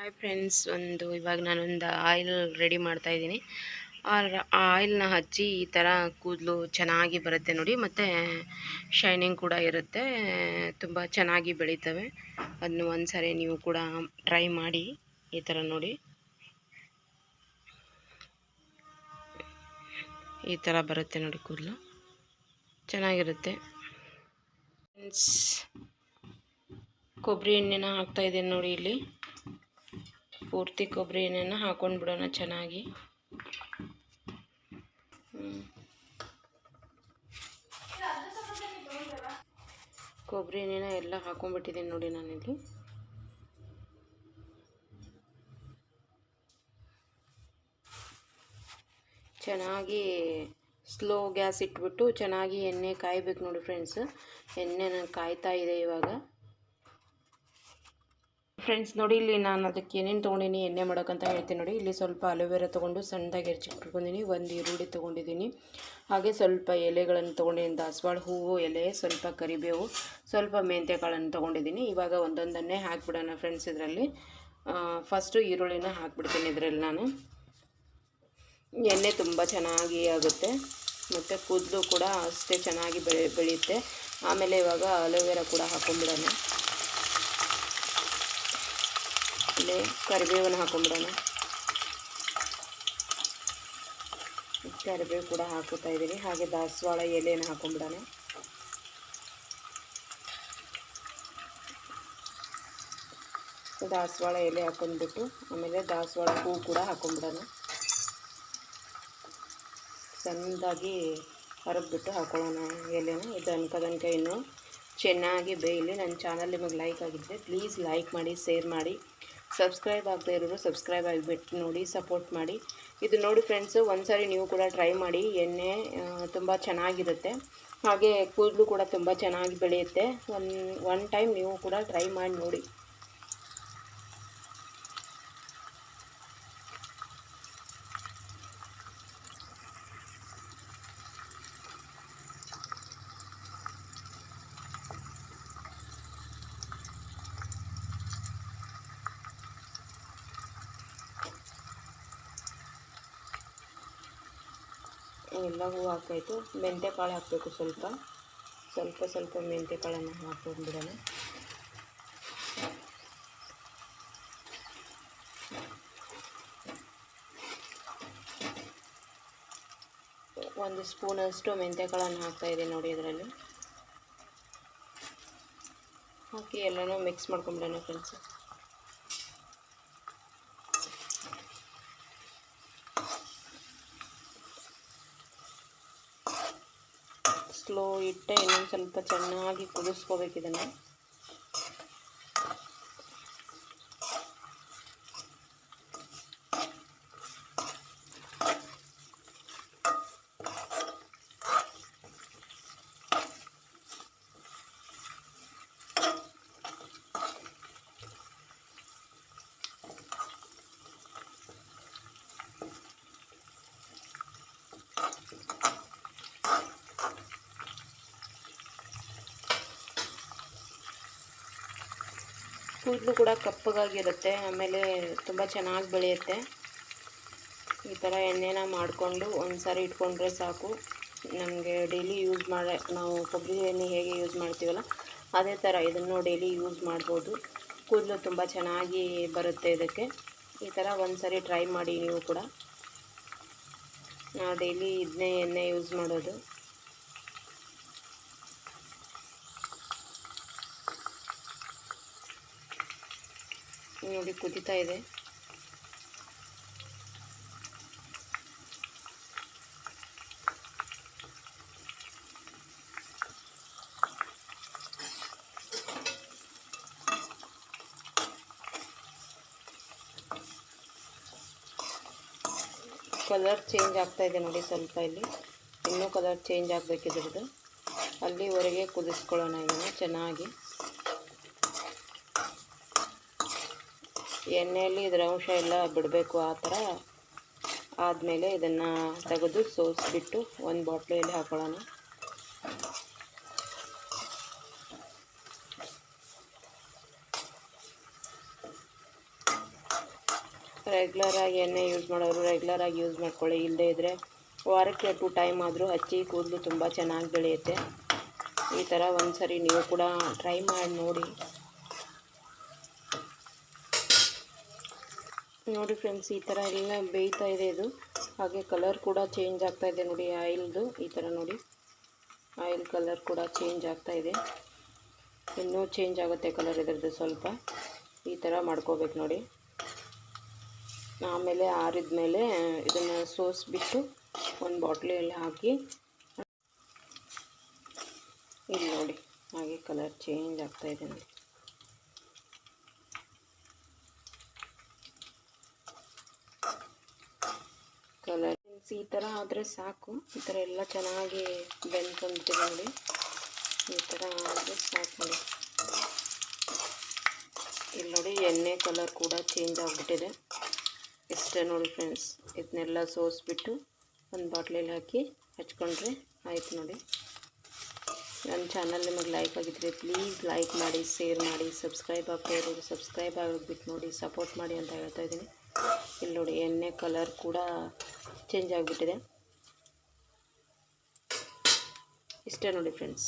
Hi friends ಒಂದು ಇವಾಗ ನಾನೊಂದು ಆಯಿಲ್ ರೆಡಿ ಮಾಡ್ತಾ ಇದ್ದೀನಿ. ಆ ಆಯಿಲ್ನ ಹಚ್ಚಿ ಈ ಥರ ಕೂದಲು ಚೆನ್ನಾಗಿ ಬರುತ್ತೆ ನೋಡಿ, ಮತ್ತು ಶೈನಿಂಗ್ ಕೂಡ ಇರುತ್ತೆ. ತುಂಬ ಚೆನ್ನಾಗಿ ಬೆಳೀತವೆ. ಅದನ್ನು ಒಂದು ಸಾರಿ ನೀವು ಕೂಡ ಟ್ರೈ ಮಾಡಿ ಈ ಥರ ನೋಡಿ. ಈ ಥರ ಬರುತ್ತೆ ನೋಡಿ ಕೂದಲು. ಚೆನ್ನಾಗಿರುತ್ತೆ. ಫ್ರೆಂಡ್ಸ್ ಕೊಬ್ಬರಿ ಎಣ್ಣೆನ ಹಾಕ್ತಾ ಇದ್ದೀನಿ ನೋಡಿ ಇಲ್ಲಿ. ಪೂರ್ತಿ ಕೊಬ್ಬರಿ ಎಣ್ಣೆನ ಹಾಕೊಂಡು ಬಿಡೋಣ ಚೆನ್ನಾಗಿ. ಕೊಬ್ಬರಿ ಎಣ್ಣೆನ ಎಲ್ಲ ಹಾಕೊಂಡ್ಬಿಟ್ಟಿದ್ದೀನಿ ನೋಡಿ ನಾನಿಲ್ಲಿ. ಚೆನ್ನಾಗಿ ಸ್ಲೋ ಗ್ಯಾಸ್ ಇಟ್ಬಿಟ್ಟು ಚೆನ್ನಾಗಿ ಎಣ್ಣೆ ಕಾಯ್ಬೇಕು ನೋಡಿ ಫ್ರೆಂಡ್ಸ್. ಎಣ್ಣೆ ನಾನು ಕಾಯ್ತಾ ಇದೆ ಇವಾಗ. ಫ್ರೆಂಡ್ಸ್ ನೋಡಿ ಇಲ್ಲಿ ನಾನು ಅದಕ್ಕೆ ಏನೇನು ತೊಗೊಂಡಿನಿ, ಎಣ್ಣೆ ಮಾಡೋಕ್ಕಂತ ಹೇಳ್ತೀನಿ ನೋಡಿ. ಇಲ್ಲಿ ಸ್ವಲ್ಪ ಅಲೋವೆರಾ ತೊಗೊಂಡು ಸಣ್ಣದಾಗಿ ಹೆರ್ಚಿಟ್ಕೊಂಡಿದ್ದೀನಿ ಒಂದು ಈರುಳ್ಳಿ ತೊಗೊಂಡಿದ್ದೀನಿ ಹಾಗೆ ಸ್ವಲ್ಪ ಎಲೆಗಳನ್ನು ತೊಗೊಂಡಿದ್ದೀನಿ ದಾಸವಾಳ ಹೂವು, ಎಲೆ, ಸ್ವಲ್ಪ ಕರಿಬೇವು, ಸ್ವಲ್ಪ ಮೆಂತ್ಯ ಕಾಳನ್ನು ತೊಗೊಂಡಿದ್ದೀನಿ ಇವಾಗ ಒಂದೊಂದನ್ನೇ ಹಾಕ್ಬಿಡೋಣ ಫ್ರೆಂಡ್ಸ್ ಇದರಲ್ಲಿ. ಫಸ್ಟು ಈರುಳ್ಳಿನ ಹಾಕ್ಬಿಡ್ತೀನಿ ಇದರಲ್ಲಿ ನಾನು. ಎಣ್ಣೆ ತುಂಬ ಚೆನ್ನಾಗಿ ಆಗುತ್ತೆ. ಮತ್ತು ಕೂದಲು ಕೂಡ ಅಷ್ಟೇ ಚೆನ್ನಾಗಿ ಬೆಳೆ, ಬೆಳೆಯುತ್ತೆ. ಆಮೇಲೆ ಇವಾಗ ಅಲೋವೆರಾ ಕೂಡ ಹಾಕೊಂಡ್ಬಿಡೋಣ. ಇಲ್ಲಿ ಕರಿಬೇವನ್ನು ಹಾಕೊಂಡ್ಬಿಡೋಣ ಕರಿಬೇವು ಕೂಡ ಹಾಕುತ್ತಾ ಇದ್ದೀನಿ ಹಾಗೆ ದಾಸವಾಳ ಎಲೆಯನ್ನು ಹಾಕೊಂಡ್ಬಿಡೋಣ ದಾಸವಾಳ ಎಲೆ ಹಾಕೊಂಡ್ಬಿಟ್ಟು, ಆಮೇಲೆ ದಾಸವಾಳ ಹೂ ಕೂಡ ಹಾಕೊಂಡ್ಬಿಡೋಣ ಸಣ್ಣದಾಗಿ ಹರಗ್ಬಿಟ್ಟು ಹಾಕೊಳ್ಳೋಣ ಎಲೆನ. ಇದು ಅನ್ಕದನ್ಕ ಇನ್ನು ಚೆನ್ನಾಗಿ ಬೇಯಲಿ. ನನ್ನ ಚಾನಲ್ ನಿಮಗೆ ಲೈಕ್ ಆಗಿದ್ದರೆ ಪ್ಲೀಸ್ ಲೈಕ್ ಮಾಡಿ, ಶೇರ್ ಮಾಡಿ. ಸಬ್ಸ್ಕ್ರೈಬ್ ಆಗದೆ ಇರೋರು ಸಬ್ಸ್ಕ್ರೈಬ್ ಆಗಿಬಿಟ್ಟು ನೋಡಿ, ಸಪೋರ್ಟ್ ಮಾಡಿ. ಇದು ನೋಡಿ ಫ್ರೆಂಡ್ಸು ಒಂದು ಸಾರಿ ನೀವು ಕೂಡ ಟ್ರೈ ಮಾಡಿ. ಎಣ್ಣೆ ತುಂಬ ಚೆನ್ನಾಗಿರುತ್ತೆ. ಹಾಗೆ ಕೂದಲು ಕೂಡ ತುಂಬ ಚೆನ್ನಾಗಿ ಬೆಳೆಯುತ್ತೆ. ಒನ್ ಒನ್ ಟೈಮ್ ನೀವು ಕೂಡ ಟ್ರೈ ಮಾಡಿ ನೋಡಿ. ಎಲ್ಲವೂ ಹಾಕಾಯಿತು. ಮೆಂತ್ಯ ಕಾಳು ಹಾಕಬೇಕು ಸ್ವಲ್ಪ. ಸ್ವಲ್ಪ ಸ್ವಲ್ಪ ಮೆಂತ್ಯ ಕಾಳನ್ನು ಹಾಕೊಂಡ್ಬಿಡೋಣ. ಒಂದು ಸ್ಪೂನಷ್ಟು ಕಾಳನ್ನು ಹಾಕ್ತಾಯಿದೆ ನೋಡಿ ಇದರಲ್ಲಿ. ಹಾಕಿ ಎಲ್ಲನೂ ಮಿಕ್ಸ್ ಮಾಡ್ಕೊಂಬಿಡೋಣ ಫ್ರೆಂಡ್ಸ್. ಸ್ಲೋ ಇಟ್ಟೆ ಇನ್ನೊಂದು ಸ್ವಲ್ಪ ಚೆನ್ನಾಗಿ ಕುದಿಸ್ಕೋಬೇಕು ಇದನ್ನು. ಕೂದಲು ಕೂಡ ಕಪ್ಪಗಾಗಿರುತ್ತೆ, ಆಮೇಲೆ ತುಂಬ ಚೆನ್ನಾಗಿ ಬೆಳೆಯುತ್ತೆ. ಈ ಥರ ಎಣ್ಣೆನ ಮಾಡಿಕೊಂಡು ಒಂದು ಸಾರಿ ಇಟ್ಕೊಂಡ್ರೆ ಸಾಕು. ನಮಗೆ ಡೈಲಿ ಯೂಸ್ ಮಾಡಿ, ನಾವು ಕೊಬ್ಬರಿ ಎಣ್ಣೆ ಹೇಗೆ ಯೂಸ್ ಮಾಡ್ತೀವಲ್ಲ, ಅದೇ ಥರ ಇದನ್ನು ಡೈಲಿ ಯೂಸ್ ಮಾಡ್ಬೋದು. ಕೂದಲು ತುಂಬ ಚೆನ್ನಾಗಿ ಬರುತ್ತೆ ಇದಕ್ಕೆ. ಈ ಥರ ಒಂದು ಸಾರಿ ಟ್ರೈ ಮಾಡಿ ನೀವು ಕೂಡ. ನಾವು ಡೈಲಿ ಇದನ್ನೇ ಎಣ್ಣೆ ಯೂಸ್ ಮಾಡೋದು. ನೋಡಿ ಕುದಿತಾ ಇದೆ. ಕಲರ್ ಚೇಂಜ್ ಆಗ್ತಾ ಇದೆ ನೋಡಿ ಸ್ವಲ್ಪ ಇಲ್ಲಿ. ಇನ್ನೂ ಕಲರ್ ಚೇಂಜ್ ಆಗಬೇಕಿದ್ರದ್ದು ಅಲ್ಲಿವರೆಗೆ ಕುದಿಸ್ಕೊಳ್ಳೋಣ ಇದನ್ನು ಚೆನ್ನಾಗಿ. ಎಣ್ಣೆಯಲ್ಲಿ ಇದರ ಅಂಶ ಎಲ್ಲ ಬಿಡಬೇಕು ಆ ಥರ ಆದಮೇಲೆ ಇದನ್ನು ತೆಗೆದು ಸೋಸಿಬಿಟ್ಟು ಒಂದು ಬಾಟ್ಲಿಯಲ್ಲಿ ಹಾಕೊಳ್ಳೋಣ. ರೆಗ್ಯುಲರಾಗಿ ಎಣ್ಣೆ ಯೂಸ್ ಮಾಡೋರು ರೆಗ್ಯುಲರಾಗಿ ಯೂಸ್ ಮಾಡ್ಕೊಳ್ಳಿ ಇಲ್ಲದೇ ಇದ್ದರೆ ವಾರಕ್ಕೆ ಟು ಟೈಮ್ ಆದರೂ ಹಚ್ಚಿ ಕೂದಲು ತುಂಬ ಚೆನ್ನಾಗಿ ಬೆಳೆಯುತ್ತೆ. ಈ ಥರ ಒಂದು ಸರಿ ನೀವು ಕೂಡ ಟ್ರೈ ಮಾಡಿ ನೋಡಿ. ನೋಡಿ ಫ್ರೆಂಡ್ಸ್ ಈ ಥರ ಎಲ್ಲ ಬೇಯ್ತಾ ಇದೆ ಇದು. ಹಾಗೆ ಕಲರ್ ಕೂಡ ಚೇಂಜ್ ಆಗ್ತಾ ಇದೆ ನೋಡಿ ಆಯಿಲ್ದು ಈ ಥರ ನೋಡಿ. ಆಯಿಲ್ ಕಲರ್ ಕೂಡ ಚೇಂಜ್ ಆಗ್ತಾ ಇದೆ. ಇನ್ನೂ ಚೇಂಜ್ ಆಗುತ್ತೆ ಕಲರ್ ಇದರದ್ದು ಸ್ವಲ್ಪ. ಈ ಥರ ಮಾಡ್ಕೋಬೇಕು ನೋಡಿ. ಆಮೇಲೆ ಆರಿದ ಮೇಲೆ ಇದನ್ನು ಸೋಸಿಬಿಟ್ಟು ಒಂದು ಬಾಟ್ಲಿಯಲ್ಲಿ ಹಾಕಿ. ಇಲ್ಲಿ ನೋಡಿ, ಹಾಗೆ ಕಲರ್ ಚೇಂಜ್ ಆಗ್ತಾ ಇದೆ ನೋಡಿ. ಕಲರ್ ಈ ಥರ ಆದರೆ ಸಾಕು. ಈ ಥರ ಎಲ್ಲ ಚೆನ್ನಾಗಿ ಬೆಂದ್ಕೊಂಬಿಟ್ಟಿದೆ ನೋಡಿ. ಈ ಥರ ಆದರೆ ಸಾಕು ನೋಡಿ. ಇಲ್ಲಿ ನೋಡಿ ಎಣ್ಣೆ ಕಲರ್ ಕೂಡ ಚೇಂಜ್ ಆಗಿಬಿಟ್ಟಿದೆ. ಇಷ್ಟೇ ನೋಡಿ ಫ್ರೆಂಡ್ಸ್ ಇದನ್ನೆಲ್ಲ ಸೋಸಿಬಿಟ್ಟು ಒಂದು ಬಾಟ್ಲಲ್ಲಿ ಹಾಕಿ ಹಚ್ಕೊಂಡ್ರೆ ಆಯ್ತು ನೋಡಿ. ನನ್ನ ಚಾನಲ್ ನಿಮಗೆ ಲೈಕ್ ಆಗಿದ್ರೆ ಪ್ಲೀಸ್ ಲೈಕ್ ಮಾಡಿ ಶೇರ್ ಮಾಡಿ ಸಬ್ಸ್ಕ್ರೈಬ್ ಆಗ್ತಾ ಇರೋರು ಸಬ್ಸ್ಕ್ರೈಬ್ ಆಗೋಗ್ಬಿಟ್ಟು ನೋಡಿ ಸಪೋರ್ಟ್ ಮಾಡಿ ಅಂತ ಹೇಳ್ತಾ ಇದ್ದೀನಿ. ಇಲ್ಲಿ ನೋಡಿ ಎಣ್ಣೆ ಕಲರ್ ಕೂಡ ಚೇಂಜ್ ಆಗಿಬಿಟ್ಟಿದೆ. ಇಷ್ಟೇ ನೋಡಿ ಫ್ರೆಂಡ್ಸ್